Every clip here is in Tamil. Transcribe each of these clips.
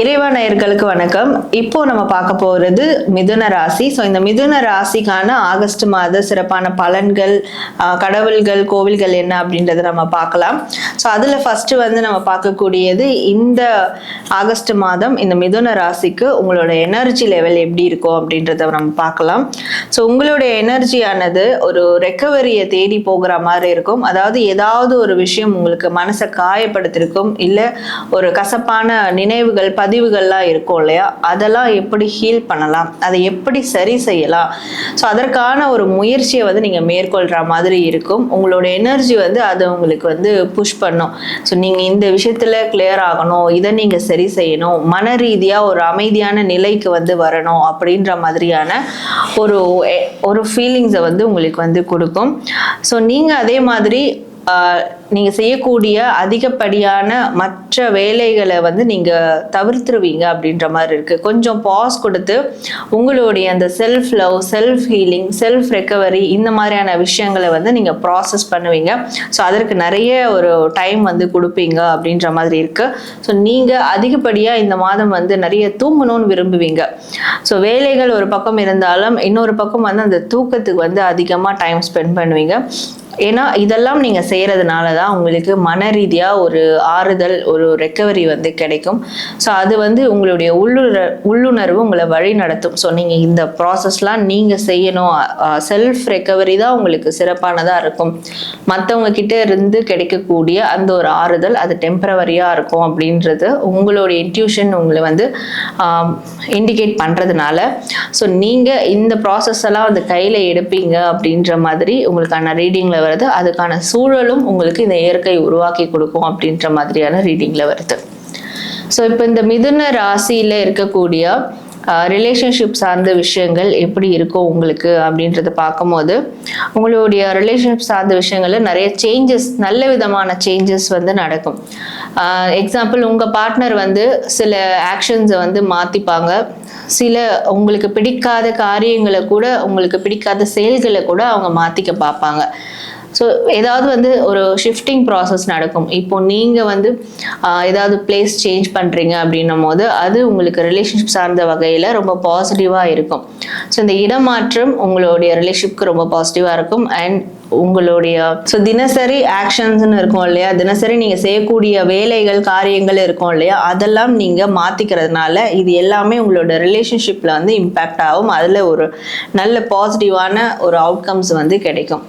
இறைவா நேயர்களுக்கு வணக்கம். இப்போ நம்ம பார்க்க போறது மிதுன ராசி. ஸோ இந்த மிதுன ராசிக்கான ஆகஸ்ட் மாத சிறப்பான பலன்கள் கடவுள்கள் கோவில்கள் என்ன அப்படின்றத நம்ம பார்க்கலாம். ஸோ அதில் ஃபர்ஸ்ட் வந்து நம்ம பார்க்கக்கூடியது இந்த ஆகஸ்ட் மாதம் இந்த மிதுன ராசிக்கு உங்களோட எனர்ஜி லெவல் எப்படி இருக்கும் அப்படின்றத நம்ம பார்க்கலாம். ஸோ உங்களுடைய எனர்ஜியானது ஒரு ரெக்கவரியை தேடி போகிற மாதிரி இருக்கும். அதாவது ஏதாவது ஒரு விஷயம் உங்களுக்கு மனசை காயப்படுத்திருக்கும் இல்லை ஒரு கசப்பான நினைவுகள் பதிவுகள்லாம் இருக்கும் இல்லையா? அதெல்லாம் எப்படி ஹீல் பண்ணலாம்? அதை எப்படி சரி செய்யலாம்? ஸோ அதற்கான ஒரு முயற்சியை வந்து நீங்கள் மேற்கொள்கிற மாதிரி இருக்கும். உங்களோட எனர்ஜி வந்து அதை உங்களுக்கு வந்து புஷ் பண்ணும். ஸோ நீங்கள் இந்த விஷயத்தில் கிளியர் ஆகணும். இதை நீங்கள் சரி செய்யணும். மன ரீதியாக ஒரு அமைதியான நிலைக்கு வந்து வரணும் அப்படின்ற மாதிரியான ஒரு ஒரு ஃபீலிங்ஸை வந்து உங்களுக்கு வந்து கொடுக்கும். ஸோ நீங்கள் அதே மாதிரி நீங்கள் நீங்க செய்யக்கூடிய அதிகப்படியான மற்ற வேலைகளை வந்து நீங்க தவிர்த்துருவீங்க அப்படின்ற மாதிரி இருக்கு. கொஞ்சம் பாஸ் கொடுத்து உங்களுடைய அந்த self love self healing self recovery இந்த மாதிரியான விஷயங்களை வந்து நீங்க ப்ராசஸ் பண்ணுவீங்க. ஸோ அதற்கு நிறைய ஒரு டைம் வந்து கொடுப்பீங்க அப்படின்ற மாதிரி இருக்கு. ஸோ நீங்க அதிகப்படியா இந்த மாதம் வந்து நிறைய தூங்கணும்னு விரும்புவீங்க. ஸோ வேலைகள் ஒரு பக்கம் இருந்தாலும் இன்னொரு பக்கம் வந்து அந்த தூக்கத்துக்கு வந்து அதிகமாக டைம் ஸ்பெண்ட் பண்ணுவீங்க. ஏன்னா இதெல்லாம் நீங்கள் செய்கிறதுனால தான் உங்களுக்கு மன ரீதியாக ஒரு ஆறுதல் ஒரு ரெக்கவரி வந்து கிடைக்கும். ஸோ அது வந்து உங்களுடைய உள்ளுணர் உள்ளுணர்வு உங்களை வழி நடத்தும். ஸோ நீங்கள் இந்த ப்ராசஸ்லாம் நீங்கள் செய்யணும். செல்ஃப் ரெக்கவரி தான் உங்களுக்கு சிறப்பானதாக இருக்கும். மற்றவங்க கிட்ட இருந்து கிடைக்கக்கூடிய அந்த ஒரு ஆறுதல் அது டெம்பரவரியாக இருக்கும் அப்படின்றது உங்களுடைய இன்ட்யூஷன் உங்களை வந்து இண்டிகேட் பண்ணுறதுனால ஸோ நீங்கள் இந்த ப்ராசஸ் எல்லாம் வந்து கையில் எடுப்பீங்க அப்படின்ற மாதிரி உங்களுக்கான ரீடிங்கில் வருது. அதுக்கான சூழலும் உங்களுக்கு இந்த இயற்கை உருவாக்கி கொடுக்கும் அப்படின்ற மாதிரியான ரீடிங்கில் வருது. ஸோ இப்போ இந்த மிதுன ராசியில் இருக்கக்கூடிய ரிலேஷன்ஷிப் சார்ந்த விஷயங்கள் எப்படி இருக்கும் உங்களுக்கு அப்படின்றத பார்க்கும்போது உங்களுடைய ரிலேஷன்ஷிப் சார்ந்த விஷயங்களில் நிறைய சேஞ்சஸ் நல்ல விதமான சேஞ்சஸ் வந்து நடக்கும். எக்ஸாம்பிள் உங்கள் பார்ட்னர் வந்து சில ஆக்ஷன்ஸை வந்து மாற்றிப்பாங்க சில உங்களுக்கு பிடிக்காத காரியங்களை கூட உங்களுக்கு பிடிக்காத செயல்களை கூட அவங்க மாற்றிக்க பார்ப்பாங்க. ஸோ ஏதாவது வந்து ஒரு ஷிஃப்டிங் ப்ராசஸ் நடக்கும். இப்போ நீங்கள் வந்து ஏதாவது பிளேஸ் சேஞ்ச் பண்ணுறீங்க அப்படின்னும் போது அது உங்களுக்கு ரிலேஷன்ஷிப் சார்ந்த வகையில் ரொம்ப பாசிட்டிவாக இருக்கும். ஸோ இந்த இடமாற்றம் உங்களுடைய ரிலேஷன்ஷிப்க்கு ரொம்ப பாசிட்டிவாக இருக்கும். அண்ட் உங்களுடைய ஸோ தினசரி ஆக்ஷன்ஸ்னு இருக்கும் இல்லையா? தினசரி நீங்கள் செய்யக்கூடிய வேலைகள் காரியங்கள் இருக்கும் இல்லையா? அதெல்லாம் நீங்கள் மாற்றிக்கிறதுனால இது எல்லாமே உங்களோட ரிலேஷன்ஷிப்பில் வந்து இம்பேக்ட் ஆகும். அதில் ஒரு நல்ல பாசிட்டிவான ஒரு அவுட்கம்ஸ் வந்து கிடைக்கும்.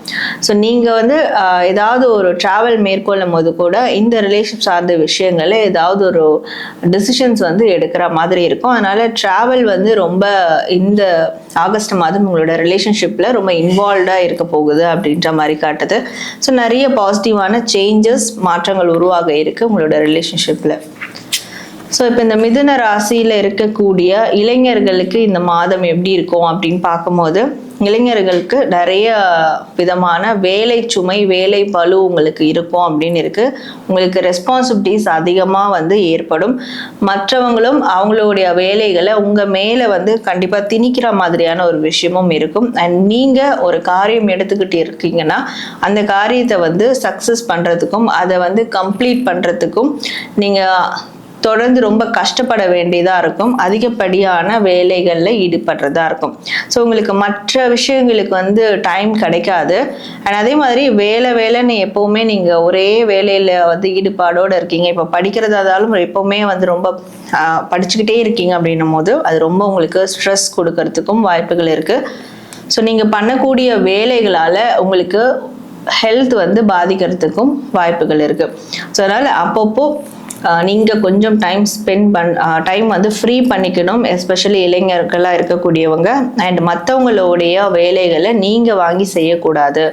ஸோ நீங்கள் வந்து ஏதாவது ஒரு ட்ராவல் மேற்கொள்ளும் போது கூட இந்த ரிலேஷன் சார்ந்த விஷயங்களை ஏதாவது ஒரு டிசிஷன்ஸ் வந்து எடுக்கிற மாதிரி இருக்கும். அதனால ட்ராவல் வந்து ரொம்ப இந்த ஆகஸ்ட் மாதம் உங்களோட ரிலேஷன்ஷிப்பில் ரொம்ப இன்வால்வ்டாக இருக்க போகுது அப்படின்ற மாதிரி காட்டுது. ஸோ நிறைய பாசிட்டிவான சேஞ்சஸ் மாற்றங்கள் உருவாக இருக்கு உங்களோட ரிலேஷன்ஷிப்பில் ஸோ இப்போ இந்த மிதுன ராசியில் இருக்கக்கூடிய இளைஞர்களுக்கு இந்த மாதம் எப்படி இருக்கும் அப்படின்னு பார்க்கும்போது இளைஞர்களுக்கு நிறைய விதமான வேலை சுமை வேலை பளு உங்களுக்கு இருக்கும் அப்படின்னு இருக்கு. உங்களுக்கு ரெஸ்பான்சிபிலிட்டிஸ் அதிகமாக வந்து ஏற்படும். மற்றவங்களும் அவங்களுடைய வேலைகளை உங்கள் மேலே வந்து கண்டிப்பாக திணிக்கிற மாதிரியான ஒரு விஷயமும் இருக்கும். அண்ட் நீங்கள் ஒரு காரியம் எடுத்துக்கிட்டு இருக்கீங்கன்னா அந்த காரியத்தை வந்து சக்ஸஸ் பண்ணுறதுக்கும் அதை வந்து கம்ப்ளீட் பண்ணுறதுக்கும் நீங்கள் தொடர்ந்து ரொம்ப கஷ்டப்பட வேண்டியதாக இருக்கும். அதிகப்படியான வேலைகளில் ஈடுபடுறதா இருக்கும். ஸோ உங்களுக்கு மற்ற விஷயங்களுக்கு வந்து டைம் கிடைக்காது. அண்ட் அதே மாதிரி வேலை வேலைன்னு எப்போவுமே நீங்கள் ஒரே வேலையில் வந்து ஈடுபாடோடு இருக்கீங்க. இப்போ படிக்கிறதாலும் இருந்தாலும் எப்போவுமே வந்து ரொம்ப படிச்சுக்கிட்டே இருக்கீங்க அப்படின்னும் போது அது ரொம்ப உங்களுக்கு ஸ்ட்ரெஸ் கொடுக்கறதுக்கும் வாய்ப்புகள் இருக்குது ஸோ நீங்கள் பண்ணக்கூடிய வேலைகளால் உங்களுக்கு ஹெல்த் வந்து பாதிக்கிறதுக்கும் வாய்ப்புகள் இருக்குது ஸோ அதனால் அப்பப்போ நீங்கள் கொஞ்சம் டைம் ஸ்பெண்ட் பண் டைம் வந்து ஃப்ரீ பண்ணிக்கணும். எஸ்பெஷலி இளைஞர்களாக இருக்கக்கூடியவங்க. அண்ட் மற்றவங்களுடைய வேலைகளை நீங்கள் வாங்கி செய்யக்கூடாது.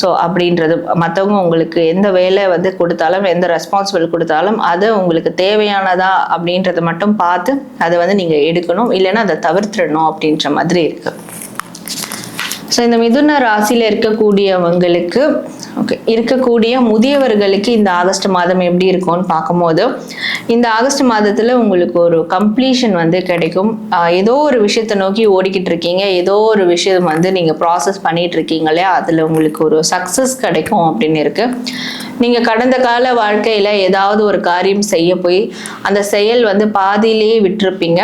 ஸோ அப்படின்றது மற்றவங்க உங்களுக்கு எந்த வேலை வந்து கொடுத்தாலும் எந்த ரெஸ்பான்சிபிள் கொடுத்தாலும் அது உங்களுக்கு தேவையானதா அப்படின்றத மட்டும் பார்த்து அதை வந்து நீங்கள் எடுக்கணும். இல்லைன்னா அதை தவிர்த்திடணும் அப்படின்ற மாதிரி இருக்குது ஸோ இந்த மிதுன ராசியில் இருக்கக்கூடியவங்களுக்கு ஓகே இருக்கக்கூடிய முதியவர்களுக்கு இந்த ஆகஸ்ட் மாதம் எப்படி இருக்கும்னு பார்க்கும்போது இந்த ஆகஸ்ட் மாதத்தில் உங்களுக்கு ஒரு கம்ப்ளீஷன் வந்து கிடைக்கும். ஏதோ ஒரு விஷயத்தை நோக்கி ஓடிக்கிட்டு இருக்கீங்க. ஏதோ ஒரு விஷயம் வந்து நீங்கள் ப்ராசஸ் பண்ணிகிட்டு இருக்கீங்களே அதில் உங்களுக்கு ஒரு சக்ஸஸ் கிடைக்கும் அப்படின்னு இருக்குது நீங்கள் கடந்த கால வாழ்க்கையில் ஏதாவது ஒரு காரியம் செய்ய போய் அந்த செயல் வந்து பாதியிலேயே விட்டுருப்பீங்க.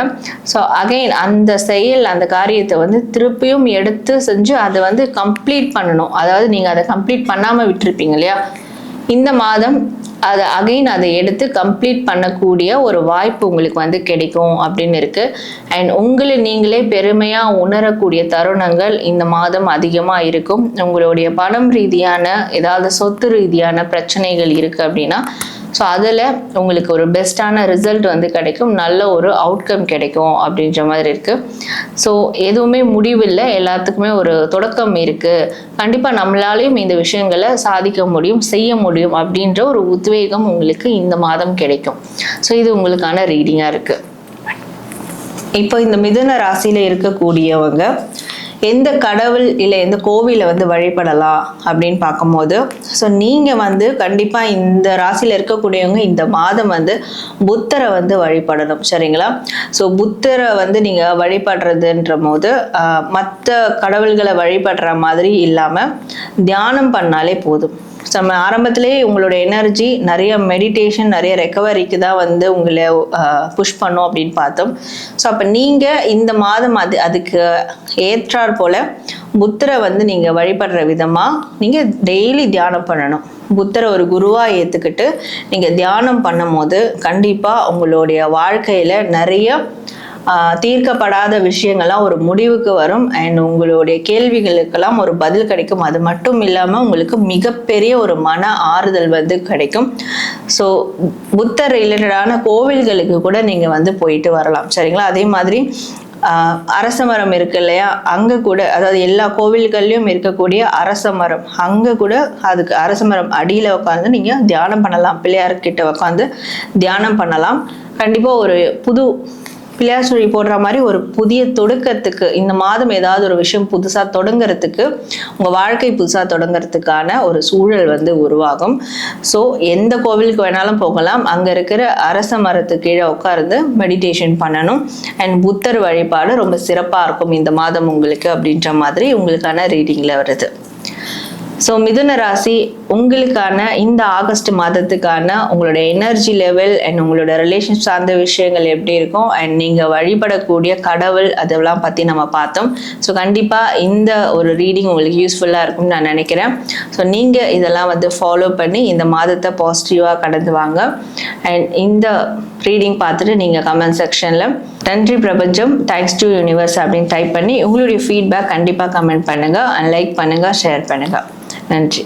ஸோ அகைன் அந்த செயல் அந்த காரியத்தை வந்து திருப்பியும் எடுத்து செஞ்சு அதை வந்து கம்ப்ளீட் பண்ணணும். அதாவது நீங்கள் அதை கம்ப்ளீட் பண்ணாமல் விட்டுருப்பீங்க இல்லையா? இந்த மாதம் அதை அகைன் அதை எடுத்து கம்ப்ளீட் பண்ணக்கூடிய ஒரு வாய்ப்பு உங்களுக்கு வந்து கிடைக்கும் அப்படின்னு இருக்கு. அண்ட் உங்களை நீங்களே பெருமையாக உணரக்கூடிய தருணங்கள் இந்த மாதம் அதிகமாக இருக்கும். உங்களுடைய பணம் ரீதியான ஏதாவது சொத்து ரீதியான பிரச்சனைகள் இருக்குது அப்படின்னா ஸோ அதில் உங்களுக்கு ஒரு பெஸ்ட்டான ரிசல்ட் வந்து கிடைக்கும். நல்ல ஒரு அவுட்கம் கிடைக்கும் அப்படின்ற மாதிரி இருக்குது ஸோ எதுவுமே முடிவில்லை. எல்லாத்துக்குமே ஒரு தொடக்கம் இருக்குது கண்டிப்பாக நம்மளாலையும் இந்த விஷயங்களை சாதிக்க முடியும் செய்ய முடியும் அப்படின்ற ஒரு உத்வேகம் உங்களுக்கு இந்த மாதம் கிடைக்கும். ஸோ இது உங்களுக்கான ரீடிங்காக இருக்குது இப்போ இந்த மிதுன ராசியில் இருக்கக்கூடியவங்க எந்த கடவுள் இல்லை எந்த கோவிலை வந்து வழிபடலாம் அப்படின்னு பார்க்கும்போது ஸோ நீங்கள் வந்து கண்டிப்பாக இந்த ராசியில் இருக்கக்கூடியவங்க இந்த மாதம் வந்து புத்தரை வந்து வழிபடணும் சரிங்களா? ஸோ புத்தரை வந்து நீங்கள் வழிபடுறதுன்ற போது மற்ற கடவுள்களை வழிபடுற மாதிரி இல்லாமல் தியானம் பண்ணாலே போதும். நம்ம ஆரம்பத்திலே உங்களோட எனர்ஜி நிறைய மெடிடேஷன் நிறைய ரெக்கவரிக்கு தான் வந்து உங்களை புஷ் பண்ணும் அப்படின்னு பார்த்தோம். ஸோ அப்போ நீங்கள் இந்த மாதம் அது அதுக்கு ஏற்றாற் போல் புத்தரை வந்து நீங்கள் வழிபடுற விதமாக நீங்கள் டெய்லி தியானம் பண்ணணும். புத்தரை ஒரு குருவாக ஏற்றுக்கிட்டு நீங்கள் தியானம் பண்ணும் போது கண்டிப்பாக உங்களுடைய வாழ்க்கையில் நிறைய தீர்க்கப்படாத விஷயங்கள்லாம் ஒரு முடிவுக்கு வரும். அண்ட் உங்களுடைய கேள்விகளுக்கெல்லாம் ஒரு பதில் கிடைக்கும். அது மட்டும் இல்லாமல் உங்களுக்கு மிகப்பெரிய ஒரு மன ஆறுதல் வந்து கிடைக்கும். ஸோ புத்தர் ரிலேட்டடான கோவில்களுக்கு கூட நீங்கள் வந்து போயிட்டு வரலாம். சரிங்களா? அதே மாதிரி அரச மரம் இருக்கு இல்லையா? அங்கே கூட அதாவது எல்லா கோவில்கள்லையும் இருக்கக்கூடிய அரச மரம். அங்கே கூட அதுக்கு அரச மரம் அடியில் உட்காந்து நீங்கள் தியானம் பண்ணலாம். பிள்ளையார்கிட்ட உட்காந்து தியானம் பண்ணலாம். கண்டிப்பாக ஒரு புது பிள்ளையார் சுழி போடுற மாதிரி ஒரு புதிய தொடக்கத்துக்கு இந்த மாதம் ஏதாவது ஒரு விஷயம் புதுசாக தொடங்குறதுக்கு உங்கள் வாழ்க்கை புதுசாக தொடங்குறதுக்கான ஒரு சூழல் வந்து உருவாகும். ஸோ எந்த கோவிலுக்கு வேணாலும் போகலாம். அங்கே இருக்கிற அரச மரத்து கீழே உட்கார்ந்து மெடிடேஷன் பண்ணணும். அண்ட் புத்தர் வழிபாடு ரொம்ப சிறப்பாக இருக்கும் இந்த மாதம் உங்களுக்கு அப்படின்ற மாதிரி உங்களுக்கான ரீடிங்கில் வருது. ஸோ மிதுன ராசி உங்களுக்கான இந்த ஆகஸ்ட் மாதத்துக்கான உங்களோட எனர்ஜி லெவல் அண்ட் உங்களோட ரிலேஷன் சார்ந்த விஷயங்கள் எப்படி இருக்கும்? அண்ட் நீங்கள் வழிபடக்கூடிய கடவுள் அதெல்லாம் பற்றி நம்ம பார்த்தோம். ஸோ கண்டிப்பாக இந்த ஒரு ரீடிங் உங்களுக்கு யூஸ்ஃபுல்லாக இருக்கும்னு நான் நினைக்கிறேன். ஸோ நீங்கள் இதெல்லாம் வந்து ஃபாலோ பண்ணி இந்த மாதத்தை பாசிட்டிவாக கடந்து வாங்க. அண்ட் இந்த ரீடிங் பார்த்துட்டு நீங்கள் கமெண்ட் செக்ஷனில் நன்றி பிரபஞ்சம் தேங்க்ஸ் டு யூனிவர்ஸ் அப்படின்னு டைப் பண்ணி உங்களுடைய ஃபீட்பேக் கண்டிப்பாக கமெண்ட் பண்ணுங்கள் அண்ட் லைக் பண்ணுங்கள் ஷேர் பண்ணுங்கள் நன்றி